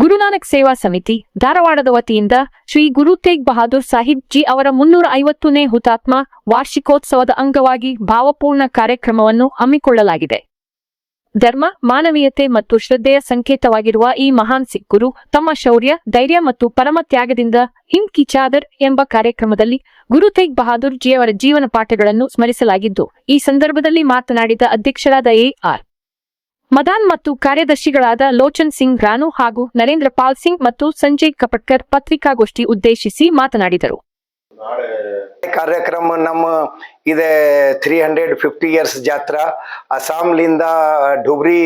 ಗುರುನಾನಕ್ ಸೇವಾ ಸಮಿತಿ ಧಾರವಾಡದ ವತಿಯಿಂದ ಶ್ರೀ ಗುರು ತೇಗ್ ಬಹಾದೂರ್ ಸಾಹಿಬ್ ಜಿ ಅವರ ಮುನ್ನೂರ ಐವತ್ತನೇ ಹುತಾತ್ಮ ವಾರ್ಷಿಕೋತ್ಸವದ ಅಂಗವಾಗಿ ಭಾವಪೂರ್ಣ ಕಾರ್ಯಕ್ರಮವನ್ನು ಹಮ್ಮಿಕೊಳ್ಳಲಾಗಿದೆ. ಧರ್ಮ, ಮಾನವೀಯತೆ ಮತ್ತು ಶ್ರದ್ಧೆಯ ಸಂಕೇತವಾಗಿರುವ ಈ ಮಹಾನ್ ಸಿಖ್ ಗುರು ತಮ್ಮ ಶೌರ್ಯ, ಧೈರ್ಯ ಮತ್ತು ಪರಮ ತ್ಯಾಗದಿಂದ ಹಿಂದ್ ಕಿ ಚಾದರ್ ಎಂಬ ಕಾರ್ಯಕ್ರಮದಲ್ಲಿ ಗುರು ತೇಗ್ ಬಹಾದೂರ್ ಜಿಯವರ ಜೀವನ ಪಾಠಗಳನ್ನು ಸ್ಮರಿಸಲಾಗಿದ್ದು, ಈ ಸಂದರ್ಭದಲ್ಲಿ ಮಾತನಾಡಿದ ಅಧ್ಯಕ್ಷರಾದ ಎ ಆರ್. ಮದಾನ್ ಮತ್ತು ಕಾರ್ಯದರ್ಶಿಗಳಾದ ಲೋಚನ್ ಸಿಂಗ್ ರಾನು ಹಾಗೂ ನರೇಂದ್ರ ಪಾಲ್ ಸಿಂಗ್ ಮತ್ತು ಸಂಜಯ್ ಕಪಟ್ಕರ್ ಪತ್ರಿಕಾಗೋಷ್ಠಿ ಉದ್ದೇಶಿಸಿ ಮಾತನಾಡಿದರು. ಕಾರ್ಯಕ್ರಮ ನಮ್ಮ ಇದೆ ತ್ರೀ ಹಂಡ್ರೆಡ್ ಫಿಫ್ಟಿ ಇಯರ್ಸ್ ಜಾತ್ರಾ. ಅಸ್ಸಾಂಲಿಂದ ಡುಬ್ರಿ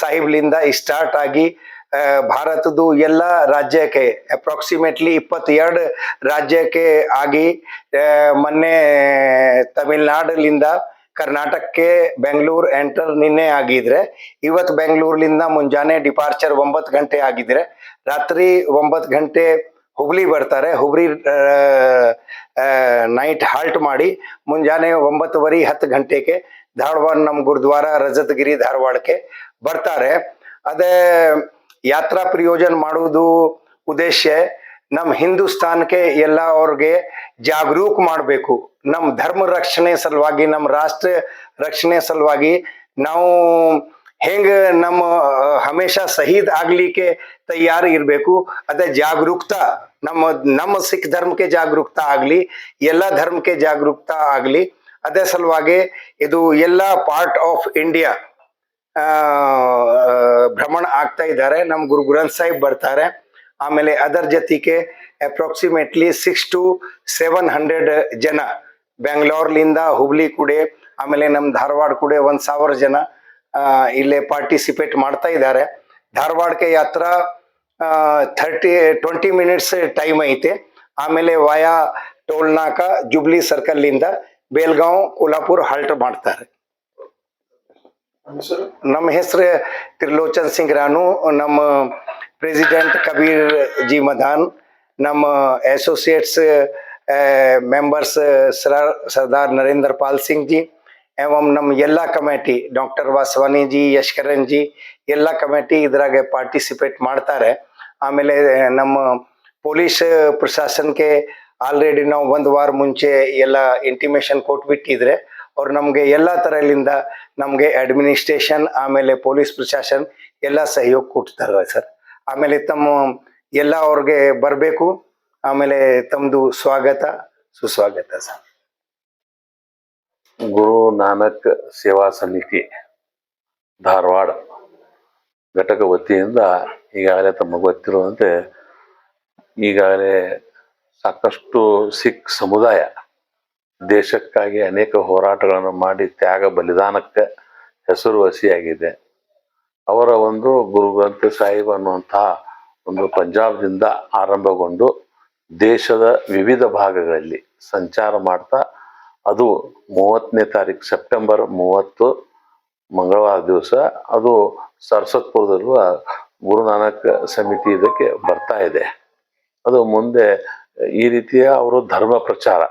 ಸಾಹಿಬ್ಲಿಂದ ಸ್ಟಾರ್ಟ್ ಆಗಿ ಭಾರತದ ಎಲ್ಲ ರಾಜ್ಯಕ್ಕೆ ಅಪ್ರಾಕ್ಸಿಮೇಟ್ಲಿ ಇಪ್ಪತ್ತೆರಡು ರಾಜ್ಯಕ್ಕೆ ಆಗಿ ಮೊನ್ನೆ ತಮಿಳ್ನಾಡಲ್ಲಿಂದ ಕರ್ನಾಟಕಕ್ಕೆ ಬೆಂಗಳೂರು ಎಂಟರ್ ನಿನ್ನೆ ಆಗಿದ್ರೆ, ಇವತ್ತು ಬೆಂಗಳೂರಿನಿಂದ ಮುಂಜಾನೆ ಡಿಪಾರ್ಚರ್ ಒಂಬತ್ತು ಗಂಟೆ ಆಗಿದ್ರೆ, ರಾತ್ರಿ ಒಂಬತ್ತು ಗಂಟೆ ಹುಬ್ಳಿ ಬರ್ತಾರೆ. ಹುಬ್ಳಿ ನೈಟ್ ಹಾಲ್ಟ್ ಮಾಡಿ ಮುಂಜಾನೆ ಒಂಬತ್ತುವರೆ ಹತ್ತು ಗಂಟೆಗೆ ಧಾರವಾಡ ನಮ್ಮ ಗುರುದ್ವಾರ, ರಜತಗಿರಿ, ಧಾರವಾಡಕ್ಕೆ ಬರ್ತಾರೆ. ಅದೇ, ಯಾತ್ರಾ ಪ್ರಯೋಜನ ಮಾಡುವುದು ಉದ್ದೇಶ ನಮ್ಮ ಹಿಂದೂಸ್ತಾನಕ್ಕೆ ಎಲ್ಲ ಅವ್ರಿಗೆ ಜಾಗರೂಕ್ ಮಾಡಬೇಕು. ನಮ್ಮ ಧರ್ಮ ರಕ್ಷಣೆ ಸಲುವಾಗಿ ನಮ್ಮ ರಾಷ್ಟ್ರ ರಕ್ಷಣೆ ಸಲುವಾಗಿ ನಾವು ಹೆಂಗ ನಮ್ಮ, ಹಮೇಶ ಶಹೀದ್ ಆಗ್ಲಿಕ್ಕೆ ತಯಾರು ಇರಬೇಕು. ಅದೇ ಜಾಗರೂಕತಾ, ನಮ್ಮ ನಮ್ಮ ಸಿಖ್ ಧರ್ಮಕ್ಕೆ ಜಾಗರೂಕತಾ ಆಗ್ಲಿ, ಎಲ್ಲ ಧರ್ಮಕ್ಕೆ ಜಾಗರೂಕತಾ ಆಗ್ಲಿ, ಅದೇ ಸಲುವಾಗಿ ಇದು ಎಲ್ಲ ಪಾರ್ಟ್ ಆಫ್ ಇಂಡಿಯಾ ಭ್ರಮಣ ಆಗ್ತಾ ಇದ್ದಾರೆ. ನಮ್ಮ ಗುರು ಗ್ರಂಥ ಸಾಹಿಬ್ ಬರ್ತಾರೆ. ಆಮೇಲೆ ಅದರ್ ಜೊತೆಗೆ approximately six to seven hundred ಜನ. ಬೆಂಗಳೂರ್ಲಿಂದ ಹುಬ್ಳಿ ಕೂಡ ಆಮೇಲೆ ನಮ್ಮ ಧಾರವಾಡ ಕೂಡ ಒಂದು ಸಾವಿರ ಜನ ಇಲ್ಲೇ ಪಾರ್ಟಿಸಿಪೇಟ್ ಮಾಡ್ತಾ ಇದ್ದಾರೆ. ಧಾರವಾಡಕ್ಕೆ ಯಾತ್ರ ಥರ್ಟಿ ಟ್ವೆಂಟಿ ಮಿನಿಟ್ಸ್ ಟೈಮ್ ಐತೆ. ಆಮೇಲೆ ವಾಯಾ ಟೋಲ್ನಾಕ ಜುಬ್ಲಿ ಸರ್ಕಲ್ನಿಂದ ಬೇಲ್ಗಾಂವ್ ಕೋಲ್ಹಾಪುರ್ ಹಾಲ್ಟ್ ಮಾಡ್ತಾರೆ. ನಮ್ಮ ಹೆಸರು? ತ್ರಿಲೋಚನ್ ಸಿಂಗ್ ರಾನು ನಮ್ಮ ಪ್ರೆಸಿಡೆಂಟ್ ಕಬೀರ್ ಜಿ ಮದಾನ್ ನಮ್ಮ ಅಸೋಸಿಯೇಟ್ಸ್ ಮೆಂಬರ್ಸ್ सरदार नरेंद्र पाल सिंह जी एवं ನಮ್ಮ ಎಲ್ಲ ಕಮಿಟಿ ಡಾಕ್ಟರ್ ವಾಸವಾನಿ ಜಿ ಯಶ್ಕರನ್ ಜಿ ಎಲ್ಲ ಕಮಿಟಿ ಇದ್ರಾಗೆ ಪಾರ್ಟಿಸಿಪೇಟ್ ಮಾಡ್ತಾರೆ ಆಮೇಲೆ ನಮ್ಮ ಪೊಲೀಸ್ ಪ್ರಶಾಸನಕ್ಕೆ ಆಲ್ರೆಡಿ ನಾವು ಒಂದು ವಾರ ಮುಂಚೆ ಎಲ್ಲ ಇಂಟಿಮೇಷನ್ ಕೊಟ್ಬಿಟ್ಟಿದ್ರೆ ಅವ್ರು ನಮಗೆ ಎಲ್ಲ ಥರಲಿಂದ ನಮಗೆ ಅಡ್ಮಿನಿಸ್ಟ್ರೇಷನ್ ಆಮೇಲೆ ಪೊಲೀಸ್ ಪ್ರಶಾಸನ ಎಲ್ಲ ಸಹಯೋಗ ಕೊಡ್ತಾರೆ ಸರ್ ಆಮೇಲೆ ತಮ್ಮ ಎಲ್ಲ ಅವ್ರಿಗೆ ಬರಬೇಕು. ಆಮೇಲೆ ತಮ್ಮದು ಸ್ವಾಗತ, ಸುಸ್ವಾಗತ ಸರ್. ಗುರು ನಾನಕ್ ಸೇವಾ ಸಮಿತಿ ಧಾರವಾಡ ಘಟಕ ವತಿಯಿಂದ ಈಗಾಗಲೇ ತಮಗೆ ಗೊತ್ತಿರುವಂತೆ ಈಗಾಗಲೇ ಸಾಕಷ್ಟು ಸಿಖ್ ಸಮುದಾಯ ದೇಶಕ್ಕಾಗಿ ಅನೇಕ ಹೋರಾಟಗಳನ್ನು ಮಾಡಿ ತ್ಯಾಗ ಬಲಿದಾನಕ್ಕೆ ಹೆಸರುವಾಸಿಯಾಗಿದೆ. ಅವರ ಒಂದು ಗುರು ಗ್ರಂಥ ಸಾಹಿಬ್ ಅನ್ನುವಂತಹ ಒಂದು ಪಂಜಾಬ್ದಿಂದ ಆರಂಭಗೊಂಡು ದೇಶದ ವಿವಿಧ ಭಾಗಗಳಲ್ಲಿ ಸಂಚಾರ ಮಾಡ್ತಾ, ಅದು ಮೂವತ್ತನೇ ತಾರೀಕು ಸೆಪ್ಟೆಂಬರ್ ಮೂವತ್ತು ಮಂಗಳವಾರ ದಿವಸ, ಅದು ಸರಸ್ವತ್ಪುರದಲ್ಲಿರುವ ಗುರುನಾನಕ್ ಸಮಿತಿ ಇದಕ್ಕೆ ಬರ್ತಾ ಇದೆ. ಅದು ಮುಂದೆ ಈ ರೀತಿಯ ಅವರು ಧರ್ಮ ಪ್ರಚಾರ.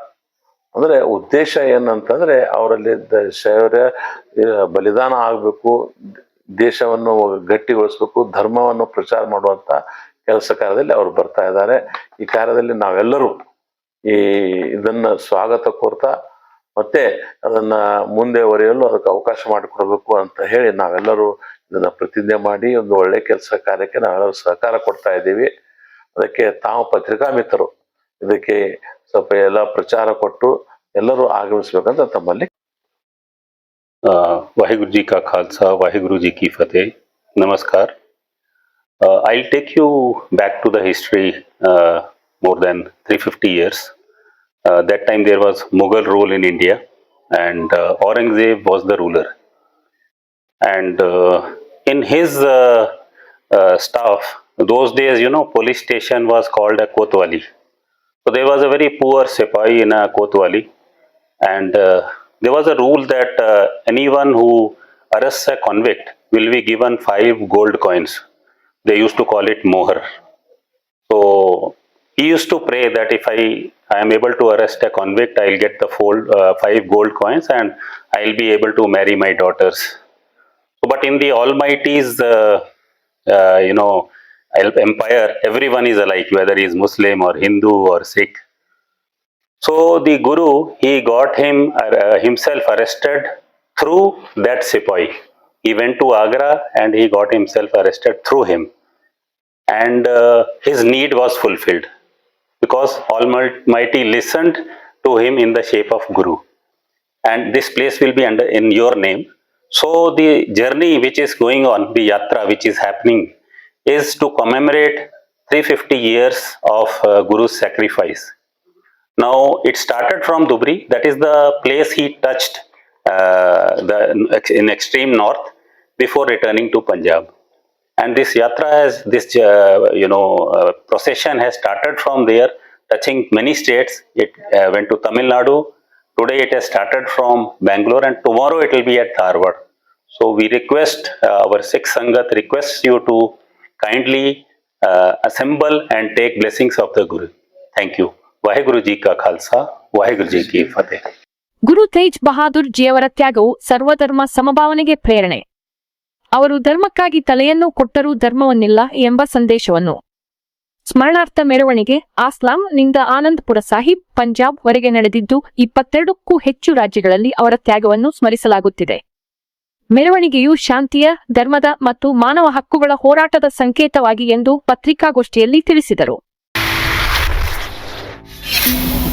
ಅಂದರೆ ಉದ್ದೇಶ ಏನಂತಂದರೆ ಅವರಲ್ಲಿ ಶೌರ್ಯ, ಬಲಿದಾನ ಆಗಬೇಕು ದೇಶವನ್ನು ಗಟ್ಟಿಗೊಳಿಸ್ಬೇಕು, ಧರ್ಮವನ್ನು ಪ್ರಚಾರ ಮಾಡುವಂಥ ಕೆಲಸ ಕಾರ್ಯದಲ್ಲಿ ಅವರು ಬರ್ತಾ ಇದ್ದಾರೆ. ಈ ಕಾರ್ಯದಲ್ಲಿ ನಾವೆಲ್ಲರೂ ಈ ಇದನ್ನು ಸ್ವಾಗತ ಕೋರ್ತಾ ಮತ್ತೆ ಅದನ್ನ ಮುಂದೆ ಒರೆಯಲು ಅದಕ್ಕೆ ಅವಕಾಶ ಮಾಡಿಕೊಡ್ಬೇಕು ಅಂತ ಹೇಳಿ ನಾವೆಲ್ಲರೂ ಇದನ್ನ ಪ್ರತಿಜ್ಞೆ ಮಾಡಿ ಒಂದು ಒಳ್ಳೆ ಕೆಲಸ ಕಾರ್ಯಕ್ಕೆ ನಾವೆಲ್ಲರೂ ಸಹಕಾರ ಕೊಡ್ತಾ ಇದ್ದೀವಿ. ಅದಕ್ಕೆ ತಾವು ಪತ್ರಿಕಾ ಮಿತ್ರರು ಇದಕ್ಕೆ ಸ್ವಲ್ಪ ಎಲ್ಲ ಪ್ರಚಾರ ಕೊಟ್ಟು ಎಲ್ಲರೂ ಆಗಮಿಸ್ಬೇಕಂತ ತಮ್ಮಲ್ಲಿ वाहेगुरु जी का खालसा, वाहेगुरु जी की फतेह। नमस्कार। I take you back to the history more than 350 fifty years that time there was Mughal rule in India and Aurangzeb was the ruler and in his staff those days you know police station was called a kotwali so there was a very poor sipahi in a kotwali and there was a rule that uh, anyone who arrests a convict will be given five gold coins. They used to call it moher. So he used to pray that if I, I am able to arrest a convict, I'll get the fold, uh, five gold coins and I'll be able to marry my daughters. So, but in the Almighty's uh, uh, you know empire everyone is alike whether he is muslim or hindu or sikh so the guru he got him uh, himself arrested through that sepoy he went to agra and he got himself arrested through him. And uh, his need was fulfilled because almighty listened to him in the shape of guru. And this place will be under in your name. So the journey which is going on the yatra which is happening is to commemorate 350 years of uh, guru's sacrifice now it started from dubri that is the place he touched uh, the in extreme north before returning to punjab. And this yatra has this uh, you know uh, procession has started from there touching many states. It uh, went to tamil nadu. Today it has started from bangalore and tomorrow it will be at dharwad so we request uh, our sikh sangat requests you to kindly uh, assemble and take blessings of the guru. Thank you Waheguru ji ಕಾ ಖಾಲ್ಸಾ, ವಾಹಿಗುರು ಜಿ ಕಿ ಫತೇ ಗುರು ತೇಜ್ ಬಹಾದೂರ್ ಜಿಯವರ ತ್ಯಾಗವು ಸರ್ವಧರ್ಮ ಸಮಭಾವನೆಗೆ ಪ್ರೇರಣೆ. ಅವರು ಧರ್ಮಕ್ಕಾಗಿ ತಲೆಯನ್ನು ಕೊಟ್ಟರೂ ಧರ್ಮವನ್ನಿಲ್ಲ ಎಂಬ ಸಂದೇಶವನ್ನು. ಸ್ಮರಣಾರ್ಥ ಮೆರವಣಿಗೆ, ಆಸ್ಲಾಂ ನಿಂದ ಆನಂದ್ಪುರ ಸಾಹಿಬ್, ಪಂಜಾಬ್ ವರೆಗೆ ನಡೆದಿದ್ದು ಇಪ್ಪತ್ತೆರಡಕ್ಕೂ ಹೆಚ್ಚು ರಾಜ್ಯಗಳಲ್ಲಿ ಅವರ ತ್ಯಾಗವನ್ನು ಸ್ಮರಿಸಲಾಗುತ್ತಿದೆ. ಮೆರವಣಿಗೆಯು ಶಾಂತಿಯ, ಧರ್ಮದ ಮತ್ತು ಮಾನವ ಹಕ್ಕುಗಳ ಹೋರಾಟದ ಸಂಕೇತವಾಗಿ ಎಂದು ಪತ್ರಿಕಾಗೋಷ್ಠಿಯಲ್ಲಿ ತಿಳಿಸಿದರು. Thank you.